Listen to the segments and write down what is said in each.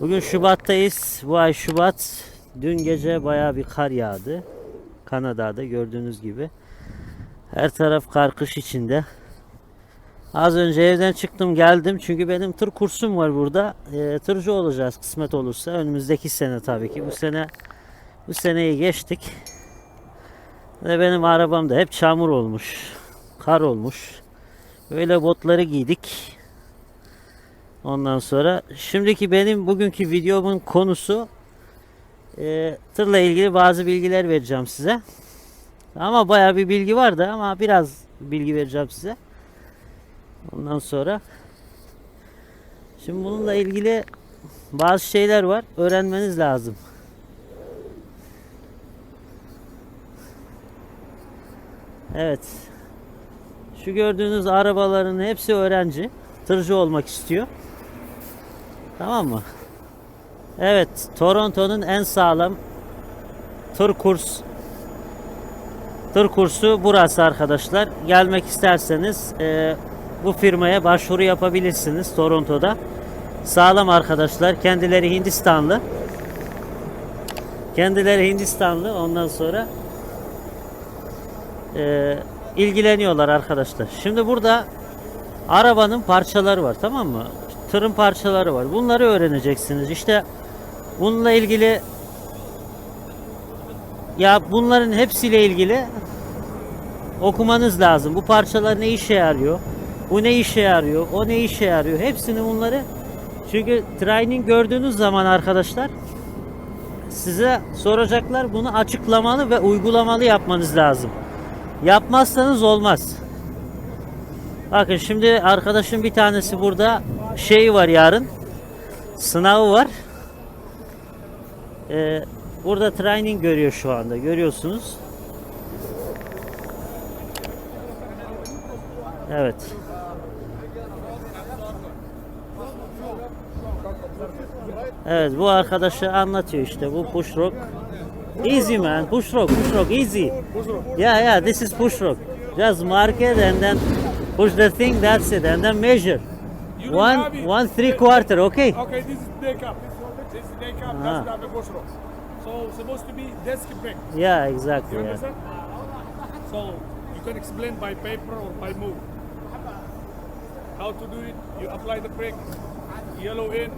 Bugün Şubat'tayız. Bu ay Şubat. Dün gece bayağı bir kar yağdı. Kanada'da gördüğünüz gibi. Her taraf kar kış içinde. Az önce evden çıktım geldim çünkü benim tır kursum var burada. Ee, tırcı olacağız kısmet olursa önümüzdeki sene tabii ki. Bu sene bu seneyi geçtik. Ve benim arabam da hep çamur olmuş. Kar olmuş. Böyle botları giydik. Ondan sonra şimdiki benim bugünkü videomun konusu e, tırla ilgili bazı bilgiler vereceğim size. Ama bayağı bir bilgi vardı ama biraz bilgi vereceğim size. Ondan sonra şimdi bununla ilgili bazı şeyler var. Öğrenmeniz lazım. Evet. Şu gördüğünüz arabaların hepsi öğrenci. Tırcı olmak istiyor. Tamam mı? Evet, Toronto'nun en sağlam tır kurs tır kursu burası arkadaşlar. Gelmek isterseniz e, bu firmaya başvuru yapabilirsiniz Toronto'da. Sağlam arkadaşlar. Kendileri Hindistanlı. Kendileri Hindistanlı. Ondan sonra e, ilgileniyorlar arkadaşlar. Şimdi burada arabanın parçaları var tamam mı? Tırın parçaları var. Bunları öğreneceksiniz. İşte bununla ilgili ya bunların hepsiyle ilgili okumanız lazım. Bu parçalar ne işe yarıyor? Bu ne işe yarıyor? O ne işe yarıyor? Hepsini bunları çünkü training gördüğünüz zaman arkadaşlar size soracaklar bunu açıklamalı ve uygulamalı yapmanız lazım. Yapmazsanız olmaz. Bakın şimdi arkadaşım bir tanesi burada şey var yarın. Sınavı var. Ee, burada training görüyor şu anda. Görüyorsunuz. Evet. Evet bu arkadaşı anlatıyor işte bu push rock. Easy man, push rock, push rock, easy. Yeah, yeah, this is push rock. Just mark it and then push the thing, that's it, and then measure. You One, one three quarter, okay? Okay, this is day cap. This is day. Ah. That's the push rock. So supposed to be desk brake. Yeah, exactly. You yeah. understand? So you can explain by paper or by move. How to do it? You apply the brake, yellow in.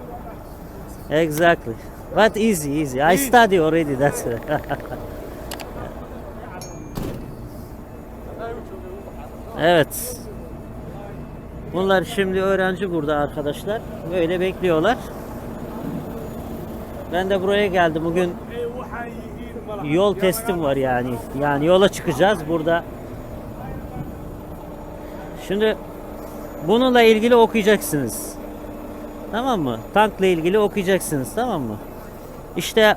Exactly. But easy, easy. I study already, that's it. evet. Bunlar şimdi öğrenci burada arkadaşlar. Böyle bekliyorlar. Ben de buraya geldim. Bugün yol testim var yani. Yani yola çıkacağız burada. Şimdi bununla ilgili okuyacaksınız. Tamam mı? Tankla ilgili okuyacaksınız. Tamam mı? İşte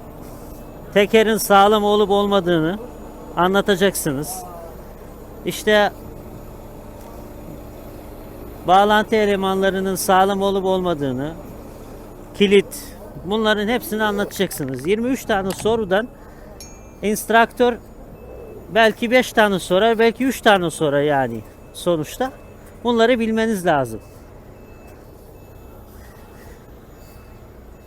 tekerin sağlam olup olmadığını anlatacaksınız. İşte bağlantı elemanlarının sağlam olup olmadığını, kilit bunların hepsini anlatacaksınız. 23 tane sorudan instruktör belki 5 tane sorar, belki 3 tane sorar yani sonuçta. Bunları bilmeniz lazım.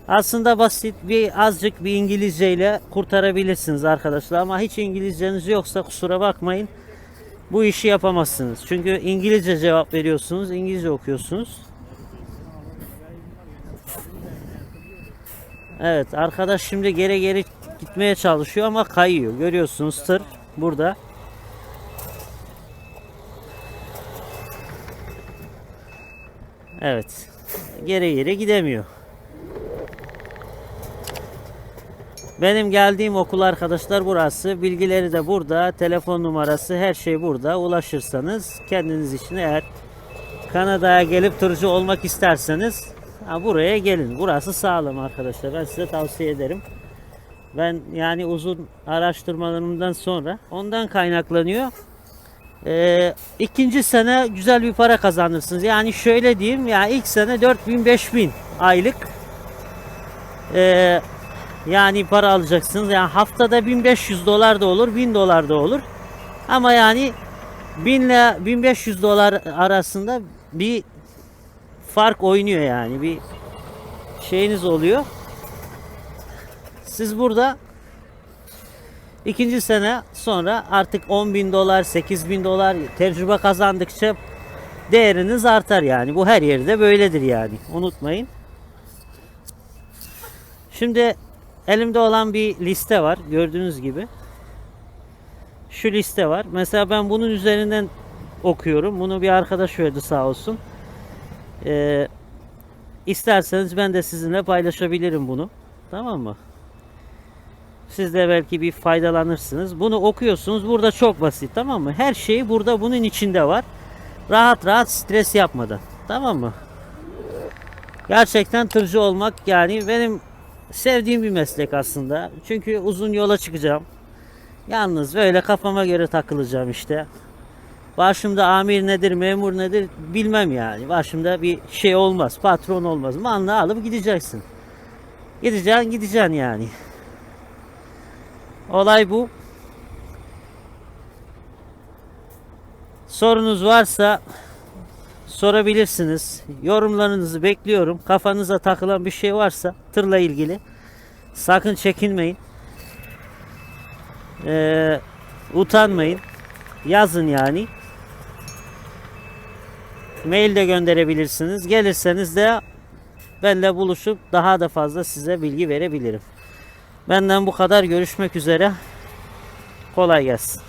Aslında basit bir azıcık bir İngilizceyle kurtarabilirsiniz arkadaşlar ama hiç İngilizceniz yoksa kusura bakmayın. Bu işi yapamazsınız. Çünkü İngilizce cevap veriyorsunuz, İngilizce okuyorsunuz. Evet, arkadaş şimdi geri geri gitmeye çalışıyor ama kayıyor. Görüyorsunuz tır burada. Evet. Geri geri gidemiyor. Benim geldiğim okul arkadaşlar burası. Bilgileri de burada. Telefon numarası her şey burada. Ulaşırsanız kendiniz için eğer Kanada'ya gelip tırcı olmak isterseniz buraya gelin. Burası sağlam arkadaşlar. Ben size tavsiye ederim. Ben yani uzun araştırmalarımdan sonra ondan kaynaklanıyor. Ee, ikinci sene güzel bir para kazanırsınız. Yani şöyle diyeyim ya ilk sene 4000 5000 aylık ee, yani para alacaksınız. Yani haftada 1500 dolar da olur, 1000 dolar da olur. Ama yani 1000 ile 1500 dolar arasında bir fark oynuyor yani. Bir şeyiniz oluyor. Siz burada ikinci sene sonra artık 10 bin dolar, 8 bin dolar tecrübe kazandıkça değeriniz artar yani. Bu her yerde böyledir yani. Unutmayın. Şimdi elimde olan bir liste var. Gördüğünüz gibi. Şu liste var. Mesela ben bunun üzerinden okuyorum. Bunu bir arkadaş verdi sağ olsun. Ee, isterseniz ben de sizinle paylaşabilirim bunu. Tamam mı? Siz de belki bir faydalanırsınız. Bunu okuyorsunuz. Burada çok basit tamam mı? Her şey burada bunun içinde var. Rahat rahat stres yapmadan. Tamam mı? Gerçekten tırcı olmak yani benim sevdiğim bir meslek aslında. Çünkü uzun yola çıkacağım. Yalnız böyle kafama göre takılacağım işte. Başımda amir nedir, memur nedir bilmem yani. Başımda bir şey olmaz, patron olmaz. Manla alıp gideceksin. Gideceksin, gideceksin yani. Olay bu. Sorunuz varsa sorabilirsiniz. Yorumlarınızı bekliyorum. Kafanıza takılan bir şey varsa tırla ilgili sakın çekinmeyin. Ee, utanmayın. Yazın yani. Mail de gönderebilirsiniz. Gelirseniz de benimle buluşup daha da fazla size bilgi verebilirim. Benden bu kadar. Görüşmek üzere. Kolay gelsin.